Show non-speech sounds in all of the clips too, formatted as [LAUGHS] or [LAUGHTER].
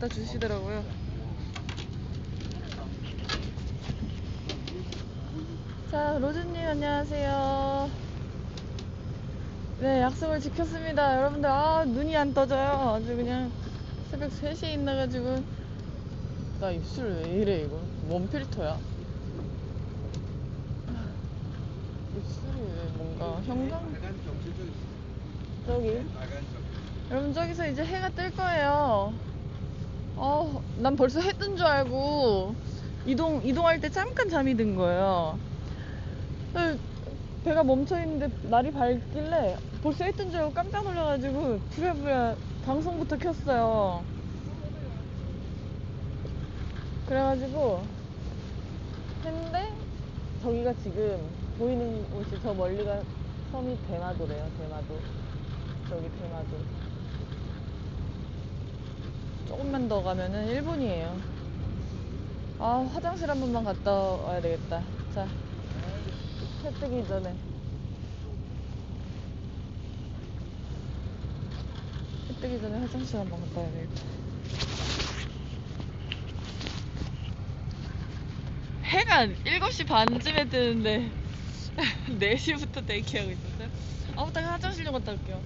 갖다 주시더라고요. 자, 로즈님 안녕하세요. 네, 약속을 지켰습니다. 여러분들, 아, 눈이 안 떠져요. 아주 그냥 새벽 3시에 있나가지고. 나 입술 왜 이래, 이거? 뭔 필터야? 입술이 왜 뭔가 형광? 저기. 여러분 저기서 이제 해가 뜰 거예요. 어, 난 벌써 해 뜬 줄 알고 이동 이동할 때 잠깐 잠이 든 거예요. 그, 배가 멈춰 있는데 날이 밝길래 벌써 해 뜬 줄 알고 깜짝 놀라가지고 부랴부랴 방송부터 켰어요. 그래가지고 했는데 저기가 지금 보이는 곳이 저 멀리가 섬이 대마도래요. 대마도. 저기 대마도. 조금만 더 가면은 일본이에요. 아, 화장실 한 번만 갔다 와야 되겠다. 자, 해 뜨기 전에. 해 뜨기 전에 화장실 한 번 갔다 와야 되겠다. 해가 7시 반쯤에 뜨는데 [LAUGHS] 4시부터 대기하고 있었어요. 아, 이따가 화장실 좀 갔다 올게요.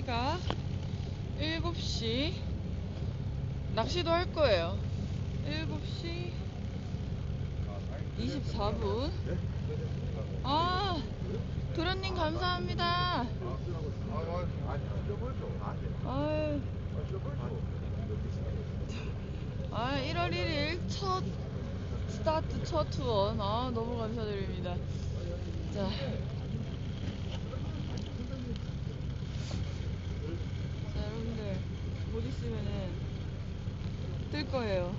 시각 7시 낚시도 할 거예요. 7시 24분. 아 도련님 감사합니다. 아 1월 1일 첫 스타트 첫 투원 아 너무 감사드립니다. 자 자, 여러분들 곧 있으면은 뜰 거예요.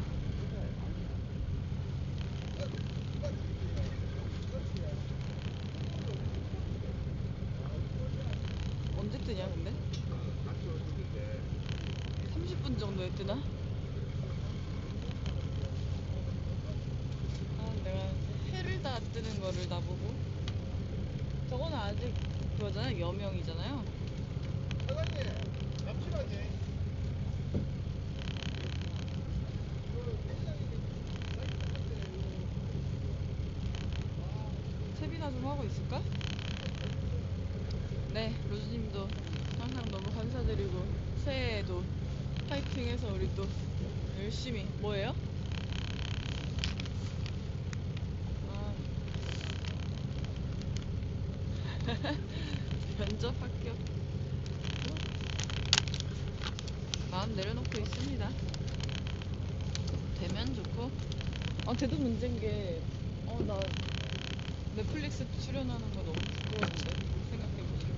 언제 뜨냐 근데? 30분 정도에 뜨나? 아 내가 해를 다 뜨는 거를 나보고 저거는 아직 그거잖아요 여명이잖아요 사장님, 잠시만요. 채비나 좀 하고 있을까? 네, 로즈님도 항상 너무 감사드리고 새해에도 파이팅해서 우리 또 열심히 뭐예요? 아. [LAUGHS] 면접 합격. 마음 내려놓고 있습니다. 되면 좋고. 아, 돼도 문제인 게, 어, 나 넷플릭스 출연하는 거 너무 부끄러운데 생각해보니까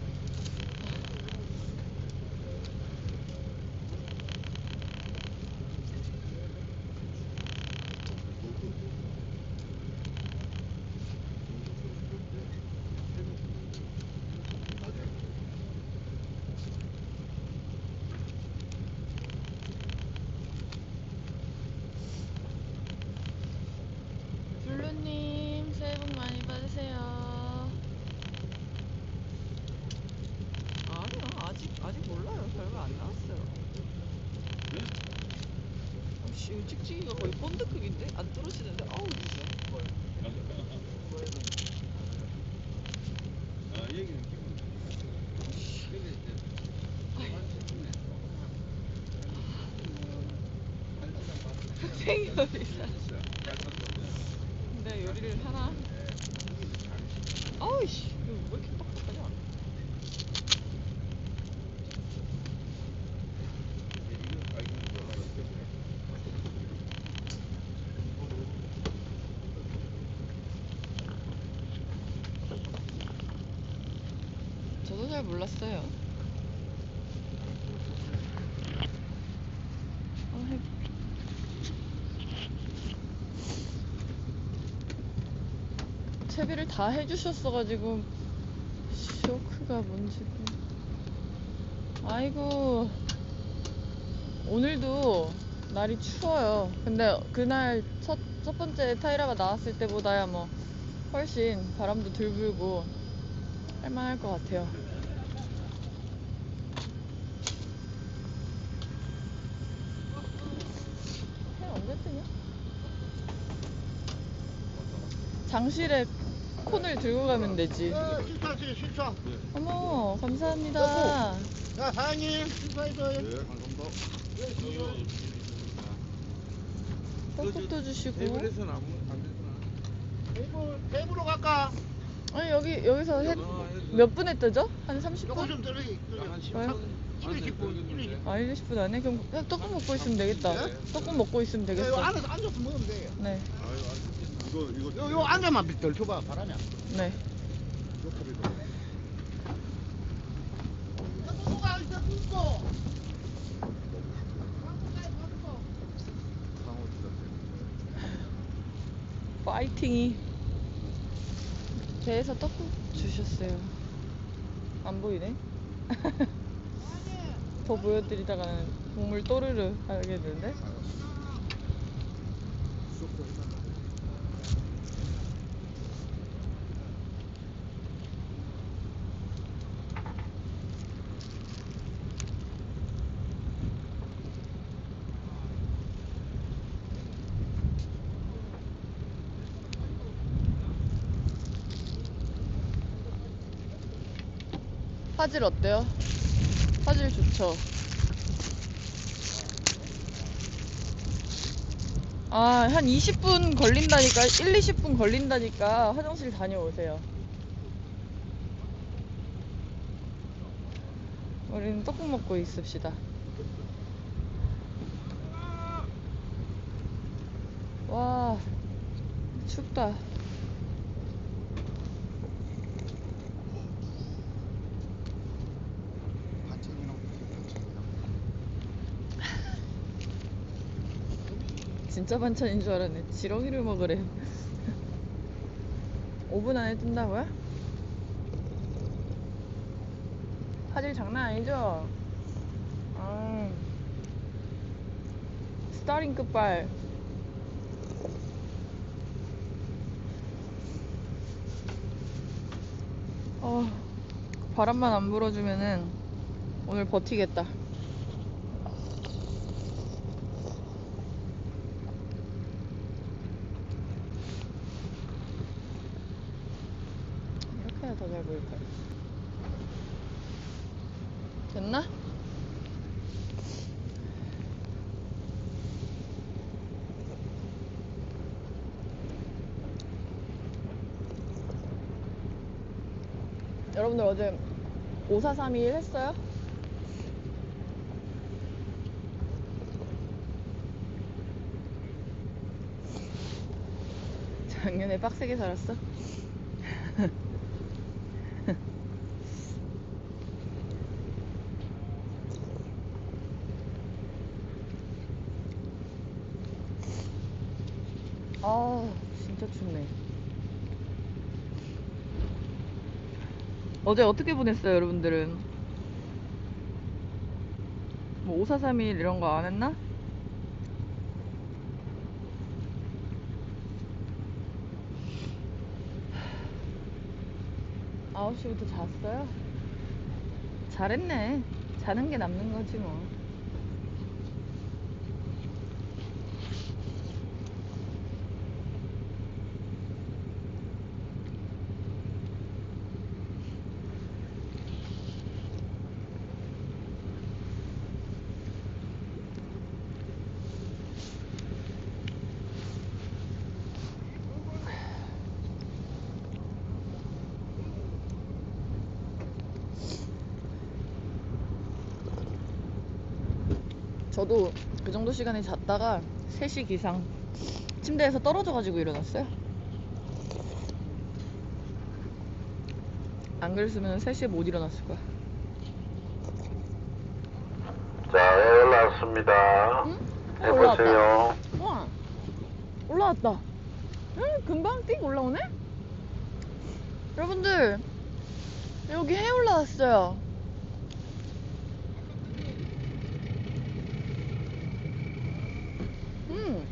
블루님 새해 복 많이 받으세요 아니요 아직 아직 몰라요 결과 안 나왔어요 씨 이거 찍찍이가 거의 본드 크기인데 안 떨어지는데 아우 진짜 아, 얘기는 기분. 근데 이제 학 생 요리사 내가 요리를 하나 아우씨 왜 이렇게 빡빡하냐 저도 잘 몰랐어요 어, 해- 채비를 다 해주셨어가지고 쇼크가 뭔지 뭐. 아이고 오늘도 날이 추워요 근데 그날 첫, 첫 번째 타이라가 나왔을 때보다야 뭐 훨씬 바람도 덜 불고 할만할 것 같아요 해 언제 뜨냐? 장실에 콘을 들고 가면 되지. 어, 실수하세요, 실수. 어머, 감사합니다. 자, 사장님, 실수해줘요. 네, 감사합니다. 떡국도 주시고. 테이블에서는 안. 테이블, 테이블로 갈까? 아니, 여기, 여기서 해, 아. 몇 분에 뜨죠? 한 요거 30분? 좀 들리. 한 10분. 왜요? 1, 20분, 1, 20분. 아, 1, 20분 안에? 그럼 그냥 떡국 먹고 있으면 되겠다. 네? 떡국 먹고 있으면 요 되겠어. 안에서 앉아서 먹으면 돼요. 네, 아유, 안 이거 이거 요, 요 앉아만 덜 줘봐, 바람이. 네. 누가 있어, 누구? 상호 진짜. 파이팅이. 배에서 떡국 주셨어요. 안 보이네? [LAUGHS] 더 보여드리다가는 국물 또르르 하겠는데? 화질 어때요? 화질 좋죠. 아, 한 20분 걸린다니까, 1, 20분 걸린다니까 화장실 다녀오세요. 우리는 떡국 먹고 있읍시다. 와, 춥다. 반찬이랑 반찬이랑. 진짜 반찬인 줄 알았네. 지렁이를 먹으래. 5분 [LAUGHS] 안에 뜬다고요? 화질 장난 아니죠? 아, 스타링 끝발. 어, 바람만 안 불어주면은 오늘 버티겠다. 해야 더잘 보일 거야. 됐나? 여러분들 어제 5431 했어요? 작년에 빡세게 살았어? 아 진짜 춥네 어제 어떻게 보냈어요 여러분들은 뭐 5431 이런 거 안 했나? 아홉 시부터 잤어요? 잘했네 자는 게 남는 거지 뭐 저도 그 정도 시간에 잤다가 3시 기상 침대에서 떨어져가지고 일어났어요. 안 그랬으면 3시에 못 일어났을 거야. 자, 예, 올라왔습니다. 응? 어, 해보세요. 우와, 올라왔다. 응, 금방 띡 올라오네? 여러분들, 여기 해 올라왔어요. 음.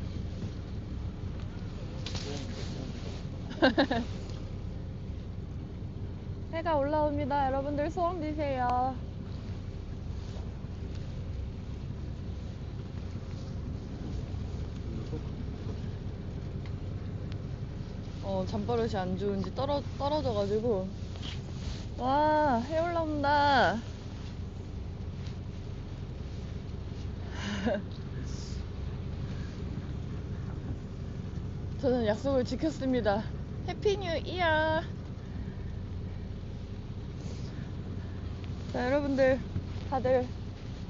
[LAUGHS] 해가 올라옵니다. 여러분들 소원 비세요. 어, 잠버릇이 안 좋은지 떨어, 떨어져가지고. 와, 해 올라온다. [LAUGHS] 저는 약속을 지켰습니다. 해피 뉴 이어. 자, 여러분들 다들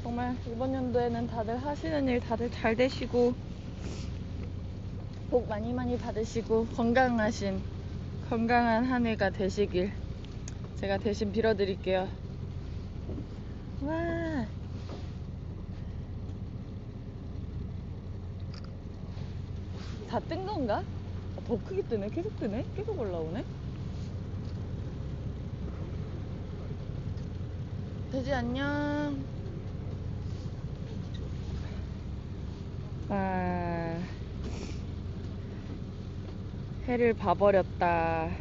정말 이번 연도에는 다들 하시는 일 다들 잘 되시고 복 많이 많이 받으시고 건강하신 건강한 한 해가 되시길 제가 대신 빌어드릴게요. 와. 다 뜬 건가? 아, 더 크게 뜨네. 계속 뜨네. 계속 올라오네. 돼지 안녕. 아, 해를 봐버렸다.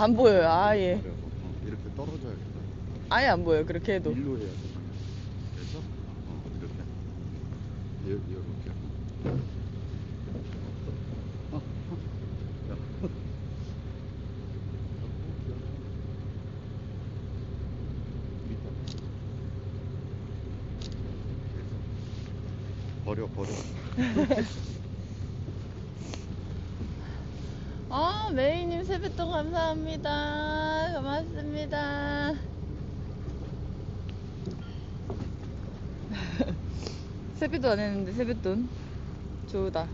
안 보여요, 아예. 어, 이렇게 떨어져야겠다. 아예 안 보여요, 그렇게 해도. 일로 해야 돼. 그래서 어, 이렇게. 이- 이렇게. 어, 어. 야. 밑에. 버려 버려. [LAUGHS] 아, 메이님 세뱃돈 감사합니다. 고맙습니다. [LAUGHS] 세뱃돈 안 했는데 세뱃돈. 좋다.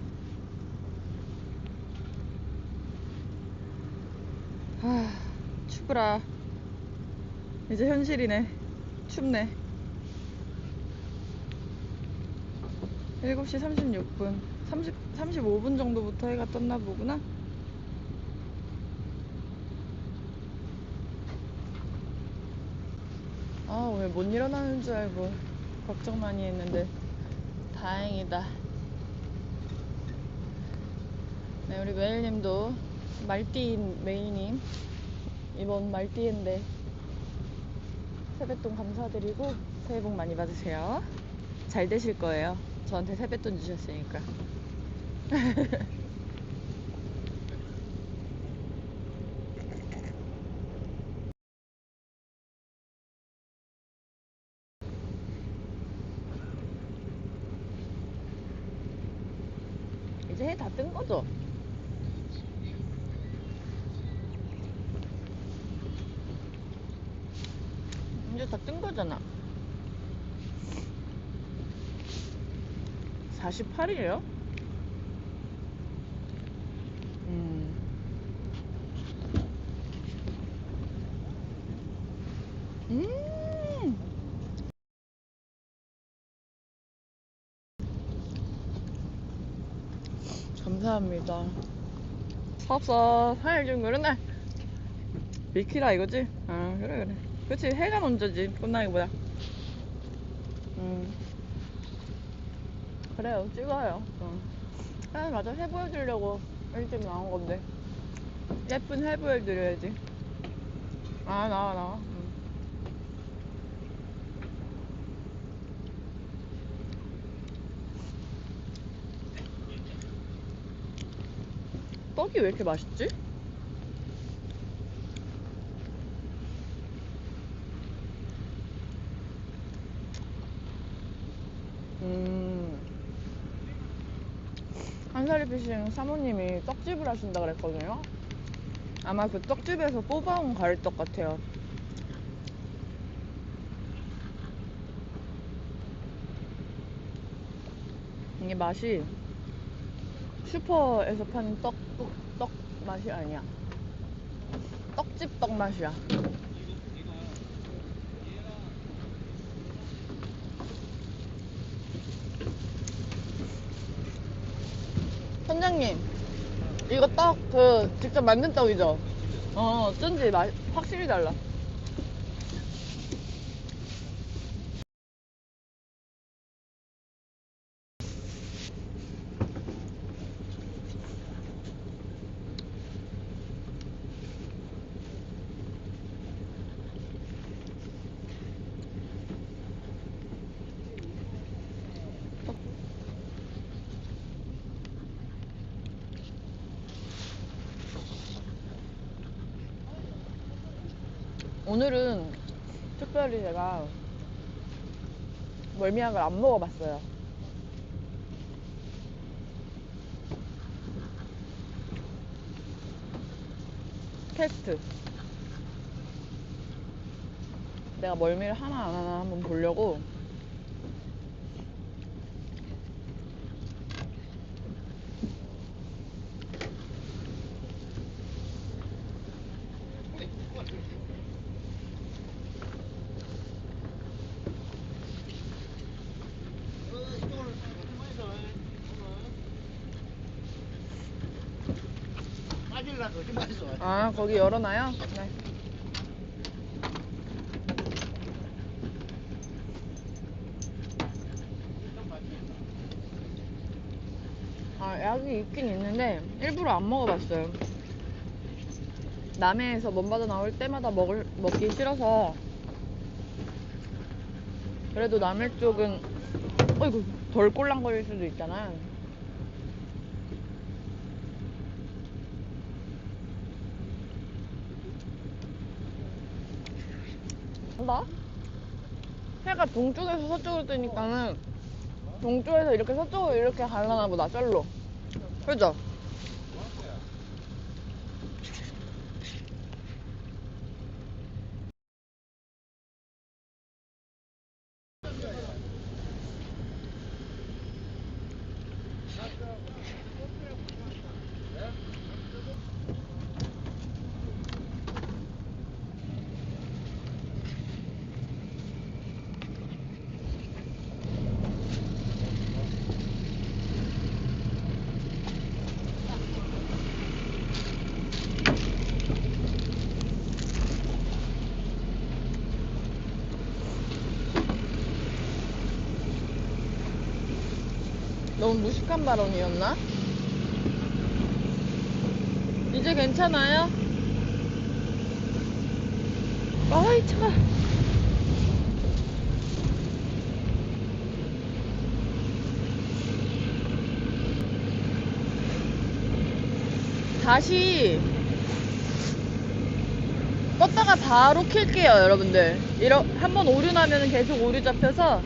아, 추구라. 이제 현실이네. 춥네. 7시 36분. 30, 35분 정도부터 해가 떴나 보구나. 아, 오늘 못 일어나는 줄 알고 걱정 많이 했는데 다행이다. 네, 우리 메일님도 말띠인 메이님 이번 말띠인데 세뱃돈 감사드리고 새해 복 많이 받으세요. 잘 되실 거예요. 저한테 세뱃돈 주셨으니까. [LAUGHS] 이제 해다뜬 거죠? 이제 다 뜬 거잖아. 48이에요? 음. 음. 감사 합니다. 사업사 사일 좀 그러네. 비키라 이거지? 아 그래 그래. 그치 해가 먼저지 끝나기보다. 음. 그래요 찍어요. 어. 아 맞아 해 보여주려고 일찍 나온 건데 예쁜 해 보여드려야지. 아 나와 나와. 응. 떡이 왜 이렇게 맛있지? 음. 한사리 피싱 사모님이 떡집을 하신다 그랬거든요. 아마 그 떡집에서 뽑아온 가래떡 같아요. 이게 맛이 슈퍼에서 파는 떡, 떡, 떡 맛이 아니야. 떡집 떡 맛이야. 선장님, 이거 떡, 그, 직접 만든 떡이죠? 어, 어쩐지 맛, 확실히 달라. 오늘은 특별히 제가 멀미약을 안 먹어봤어요. 테스트. 내가 멀미를 하나 안 하나 한번 보려고. 아 거기 열어놔요? 네. 아 약이 있긴 있는데 일부러 안 먹어봤어요. 남해에서 먼바다 나올 때마다 먹을 먹기 싫어서 그래도 남해 쪽은 어이구 덜 꼴랑거릴 수도 있잖아. 나? 해가 동쪽에서 서쪽으로 뜨니까는 동쪽에서 이렇게 서쪽으로 이렇게 갈라나 보다 쩔로 그죠? 너무 무식한 발언이었나? 이제 괜찮아요? 아이 차 다시 껐다가 바로 킬게요 여러분들 이러 한번 오류 나면 계속 오류 잡혀서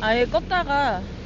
아예 껐다가